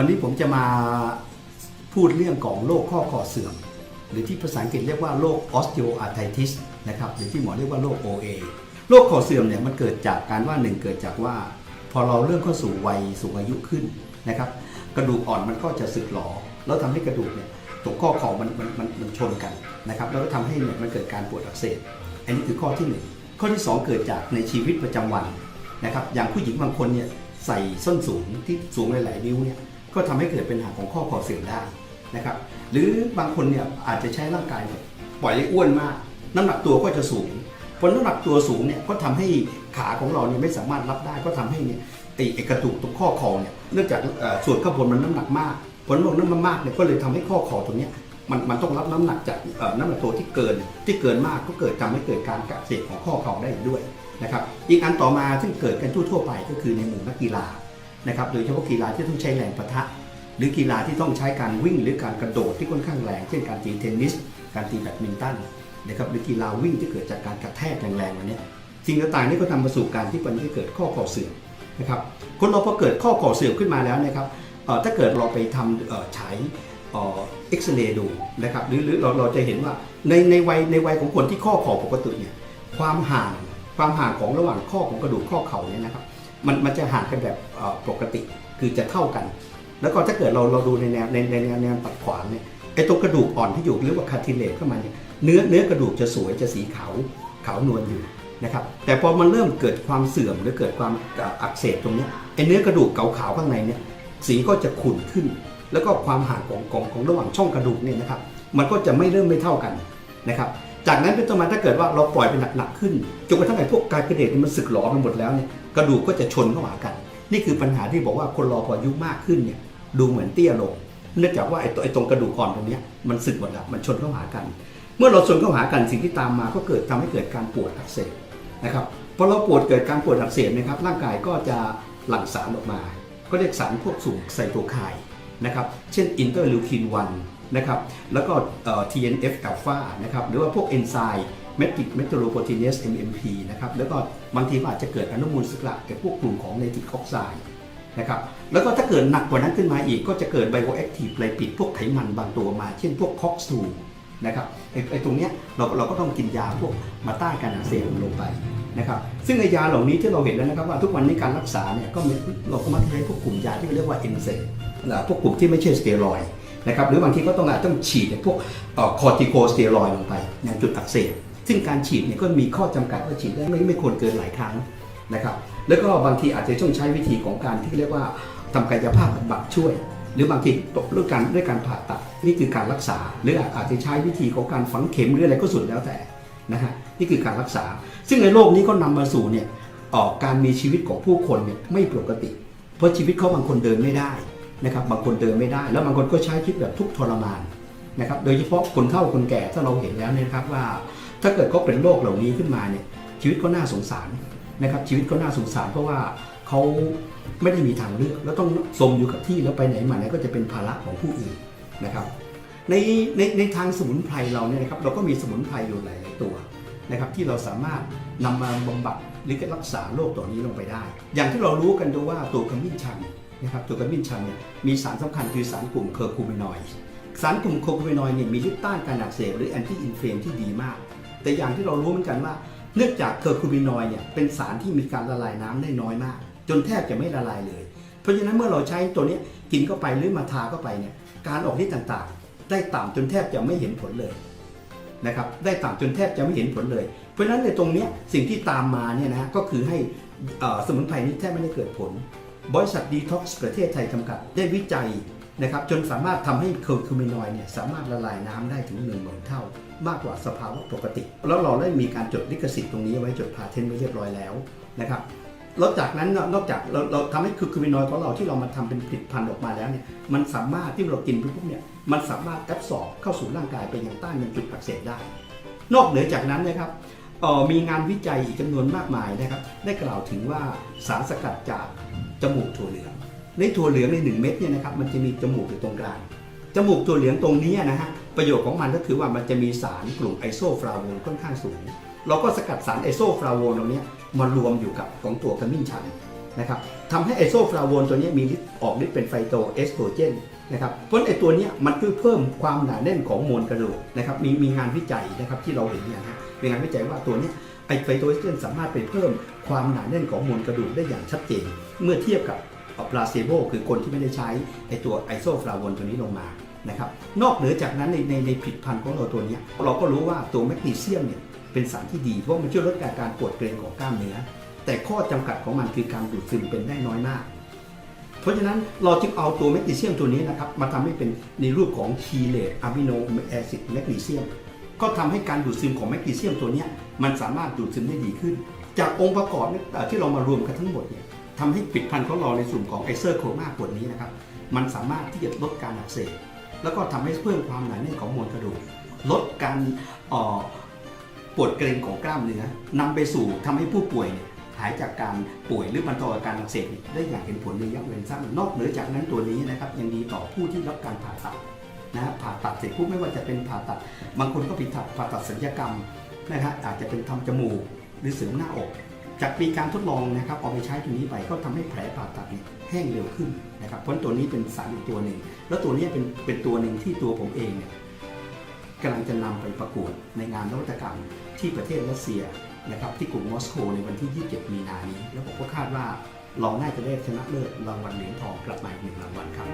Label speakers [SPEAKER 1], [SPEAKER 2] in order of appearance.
[SPEAKER 1] วันนี้ผมจะมาพูดเรื่องของโรคข้อคอเสื่อม หรือที่ภาษาอังกฤษเรียกว่าโรค osteoarthritis นะครับหรือที่หมอเรียกว่าโรค OA โรคข้อเสื่อมเนี่ยมันเกิดจากการว่าหนึ่งเกิดจากว่า พอเราเริ่มเข้าสู่วัยสูงอายุขึ้นนะครับกระดูกอ่อนมันก็จะสึกหรอแล้วทำให้กระดูกเนี่ยตรงข้อเข่ามันมันมันมันชนกันนะครับแล้วก็ทำให้เนี่ยมันเกิดการปวดอักเสบอันนี้คือข้อที่หนึ่งข้อที่สองเกิดจากในชีวิตประจำวันนะครับอย่างผู้หญิงบางคนเนี่ยใส่ส้นสูงที่สูงหลายๆนิ้วเนี่ย ก็ทำให้เกิดเป็นปัญหาของข้อคอเสื่อมได้นะครับ หรือบางคนเนี่ยอาจจะใช้ร่างกายแบบปล่อยให้อ้วนมาก น้ำหนักตัวก็จะสูงพอน้ำหนักตัวสูงเนี่ยก็ทำให้ขาของเราเนี่ยไม่สามารถรับได้ ก็ทำให้เนี่ยไอ้ไอ้กระดูกตรงข้อคอเนี่ยเนื่องจากส่วนข้างบนมันน้ำหนักมากผลบอกน้ำหนักมากเนี่ยก็เลยทำให้ข้อคอตรงเนี้ยมันมันต้องรับน้ำหนักจากน้ำหนักตัวที่เกินที่เกินมากก็เกิดทำให้เกิดการกัดเสบของข้อเข่าได้อีกด้วยนะครับอีกอันต่อมาซึ่งเกิดกันทั่วๆไปก็คือในหมู่นักกีฬา นะครับโดยเฉพาะกีฬาที่ต้องใช้แรงปะทะ หรือกีฬาที่ต้องใช้การวิ่งหรือการกระโดดที่ค่อนข้างแรง เช่นการตีเทนนิส การตีแบดมินตันนะครับหรือกีฬาวิ่งที่เกิดจากการกระแทกแรงๆวันนี้สิ่งต่างๆนี่ก็นำมาสู่การที่มันให้เกิดข้อเข่าเสื่อมนะครับคนเราพอเกิดข้อเข่าเสื่อมขึ้นมาแล้วนะครับถ้าเกิดเราไปทำฉายเอ็กซเรย์ดูนะครับหรือหรือเราเราจะเห็นว่าในในวัยในวัยของคนที่ข้อเข่าปกติเนี่ยความห่างความห่างของระหว่างข้อของกระดูกข้อเข่าเนี่ยนะครับ มันมันจะห่างกันแบบปกติคือจะเท่ากัน แล้วก็ถ้าเกิดเราเราดูในแนวในในแนวแนวตัดขวางเนี่ยไอ้ตัวกระดูกอ่อนที่อยู่เรียกว่าคาทิเลตเข้ามาเนี่ยเนื้อเนื้อกระดูกจะสวยจะสีขาวขาวนวลอยู่นะครับแต่พอมันเริ่มเกิดความเสื่อมหรือเกิดความอักเสบตรงเนี้ยไอ้เนื้อกระดูกขาวๆข้างในเนี่ยสีก็จะขุ่นขึ้น แล้วก็ความห่างของของของระหว่างช่องกระดูกเนี่ยนะครับมันก็จะไม่เริ่มไม่เท่ากันนะครับ จากนั้นเป็นต้นมาถ้าเกิดว่าเราปล่อยไปหนักๆขึ้นจนกระทั่งไอ้พวกกายกระเดชมันสึกหลอไปหมดแล้วเนี่ยกระดูกก็จะชนเข้าหากัน นี่คือปัญหาที่บอกว่าคนรอพออายุมากขึ้นเนี่ยดูเหมือนเตี้ยลง เนื่องจากว่าไอ้ตัวไอ้ตรงกระดูกอ่อนตรงเนี้ยมันสึกหมดแล้วมันชนเข้าหากัน เมื่อเราชนเข้าหากันสิ่งที่ตามมาก็เกิดทำให้เกิดการปวดอักเสบนะครับพอเราปวดเกิดการปวดอักเสบนะครับร่างกายก็จะหลั่งสารออกมา ก็เรียกสารพวกสูงไซโตไคน์นะครับเช่นอินเตอร์ลิวคิน1 นะครับแล้วก็ TNF อัลฟานะครับหรือว่าพวกเอนไซม์เมติกเมทโลโปรตีเนส MMP นะครับแล้วก็บางทีอาจจะเกิดอนุมูลอิสระแก่พวกกลุ่มของไนตริกออกไซด์นะครับแล้วก็ถ้าเกิดหนักกว่านั้นขึ้นมาอีกก็จะเกิดไบโอแอคทีฟไลปิดพวกไขมันบางตัวมา เช่นพวกคอกซูนะครับไอ้ไอตรงเนี้ยเราเราก็ต้องกินยาพวกมาต้านการอักเสบลงไปนะครับซึ่งในยาเหล่านี้ที่เราเห็นแล้วนะครับว่าทุกวันนี้การรักษาเนี่ยก็เราก็มักใช้พวกกลุ่มยาที่เรียกว่าเอนเซมพวกกลุ่มที่ไม่ใช่สเตียรอยด์ นะครับหรือบางทีก็ต้องอาจต้องฉีดพวกคอร์ติโคสเตียรอยลงไปในจุดอักเสบซึ่งการฉีดเนี่ยก็มีข้อจำกัดว่าฉีดได้ไม่ไม่ควรเกินหลายครั้งนะครับแล้วก็บางทีอาจจะต้องใช้วิธีของการที่เรียกว่าทำกายภาพบำบัดช่วย หรือบางทีตกเรื่องการด้วยการผ่าตัดนี่คือการรักษา หรืออาจจะใช้วิธีของการฝังเข็มหรืออะไรก็สุดแล้วแต่นะฮะนี่คือการรักษา ซึ่งในโลกนี้ก็นำมาสู่เนี่ยออกการมีชีวิตของผู้คนเนี่ยไม่ปกติ เพราะชีวิตเขาบางคนเดินไม่ได้ นะครับบางคนเดินไม่ได้ แล้วบางคนก็ใช้ชีวิตแบบทุกข์ทรมานนะครับโดยเฉพาะคนเฒ่าคนแก่ถ้าเราเห็นแล้วเนี่ยนะครับว่า ถ้าเกิดเขาเป็นโรคเหล่านี้ขึ้นมาเนี่ยชีวิตก็น่าสงสารนะครับชีวิตก็น่าสงสารเพราะว่าเขาไม่ได้มีทางเลือกแล้วต้องสมอยู่กับที่แล้วไปไหนมาไหนก็จะเป็นภาระของผู้อื่นนะครับในในในทางสมุนไพรเราเนี่ยนะครับเราก็มีสมุนไพรอยู่หลาย ๆ ตัวนะครับที่เราสามารถนำมาบำบัดหรือรักษาโรคตัวนี้ลงไปได้ อย่างที่เรารู้กันดูว่าตัวขมิ้นชัน นะครับตัวขมิ้นชันเนี่ยมีสารสำคัญคือสารกลุ่มเคอร์คูมินอยด์สารกลุ่มเคอร์คูมินอยด์เนี่ยมีฤทธิ์ต้านการอักเสบหรือแอนตี้อินเฟลมที่ดีมาก แต่อย่างที่เรารู้เหมือนกันว่า เนื่องจากเคอร์คูมินอยด์เนี่ยเป็นสารที่มีการละลายน้ำได้น้อยมาก จนแทบจะไม่ละลายเลย เพราะฉะนั้นเมื่อเราใช้ตัวนี้กินเข้าไปหรือมาทาเข้าไปเนี่ยการออกฤทธิ์ต่างๆ ได้ต่ำจนแทบจะไม่เห็นผลเลยนะครับได้ต่ำจนแทบจะไม่เห็นผลเลย เพราะฉะนั้นในตรงนี้สิ่งที่ตามมาเนี่ยนะก็คือให้สมุนไพรนี้แทบไม่ได้เกิดผล บริษัทดีท็อกซ์ประเทศไทยจำกัดได้วิจัยนะครับจนสามารถทำให้เคอร์คูมินอยด์เนี่ยสามารถละลายน้ำได้ถึง1นึ่งหมื่นเท่า มากกว่าสภาวะปกติ แล้วเราได้มีการจดลิขสิทธิ์ตรงนี้ไว้จดพาเทนต์ไว้เรียบร้อยแล้วนะครับแล้วจากนั้นนอกจากเราเราทำให้คือคูมินอยด์ของเราที่เรามาทำเป็นผลิตภัณฑ์ออกมาแล้วเนี่ยมันสามารถที่เรากินไปปุ๊บเนี่ยมันสามารถแอบสอบเข้าสู่ร่างกายไปยังต้านยังจุดอักเสบได้ นอกเหนือจากนั้นนะครับออมีงานวิจัยอีกจำนวนมากมายนะครับได้กล่าวถึงว่าสารสกัดจาก จมูกถั่วเหลือง ในถั่วเหลืองในหนึ่งเม็ดเนี่ยนะครับมันจะมีจมูกอยู่ตรงกลาง จมูกถั่วเหลืองตรงนี้นะฮะประโยชน์ของมันก็คือว่ามันจะมีสารกลุ่มไอโซฟลาโวนค่อนข้างสูง เราก็สกัดสารไอโซฟลาโวนตรงเนี้ยมารวมอยู่กับของตัวขมิ้นชันนะครับทำให้ไอโซฟลาโวนตัวนี้มีฤทธิ์ออกฤทธิ์เป็นไฟโตเอสโตรเจนนะครับเพราะไอตัวเนี้ยมันช่วยเพิ่มความหนาแน่นของมวลกระดูกนะครับมีมีงานวิจัยนะครับที่เราเห็นเนี่ยนะมีงานวิจัยว่าตัวเนี้ยไอไฟโตเอสโตรเจนสามารถไปเพิ่มความหนาแน่นของมวลกระดูกได้อย่างชัดเจน เมื่อเทียบกับปลาเซโบคือคนที่ไม่ได้ใช้ไอตัวไอโซฟลาวนตัวนี้ลงมานะครับนอกเหนือจากนั้นในในในผลิตภัณฑ์ของเราตัวนี้ เราก็รู้ว่าตัวแมกนีเซียมเนี่ยเป็นสารที่ดีเพราะมันช่วยลดอาการปวดเกร็งของกล้ามเนื้อ แต่ข้อจำกัดของมันคือการดูดซึมเป็นได้น้อยมาก เพราะฉะนั้นเราจึงเอาตัวแมกนีเซียมตัวนี้นะครับมาทำให้เป็นในรูปของคีเลตอะมิโนแอซิดแมกนีเซียมก็ทำให้การดูดซึมของแมกนีเซียมตัวนี้มันสามารถดูดซึมได้ดีขึ้น จากองค์ประกอบที่เรามารวมกันทั้งหมดเนี่ย ทำให้ผลิดพันธุ์ของเราในส่วนของไอเซอร์โครมาขวดนี้นะครับ มันสามารถที่จะลดการอักเสบแล้วก็ทำให้เพิ่มความหนาแน่นของมวลกระดูก ลดการออปวดเกร็งของกล้ามเนื้อนำไปสู่ทำให้ผู้ป่วยหายจากการป่วยหรือบรรเทาอาการอักเสบได้อย่างเห็นผลในระยะเวลาสั้นนอกเหนือจากนั้นตัวนี้นะครับยังดีต่อผู้ที่รับการผ่าตัดนะฮะผ่าตัดเสร็จปุ๊บไม่ว่าจะเป็นผ่าตัด บางคนก็ผิดผ่าตัดศัลยกรรมนะฮะอาจจะเป็นทำจมูกหรือเสริมหน้าอก จากมีการทดลองนะครับเอาไปใช้ตัวนี้ไปก็ทำให้แผลผ่าตัดเนี่ยแห้งเร็วขึ้นนะครับเพราะตัวนี้เป็นสารอีกตัวหนึ่ง แล้วตัวนี้เป็นเป็นตัวหนึ่งที่ตัวผมเองเนี่ยกำลังจะนำไปประกวดในงานนวัตกรรมที่ประเทศรัสเซียนะครับที่กรุงมอสโกในวันที่ 27 มีนานี้ แล้วผมก็คาดว่าเราน่าจะได้ชนะเลิศรางวัลเหรียญทองกลับมาอีกหนึ่งรางวัลครับ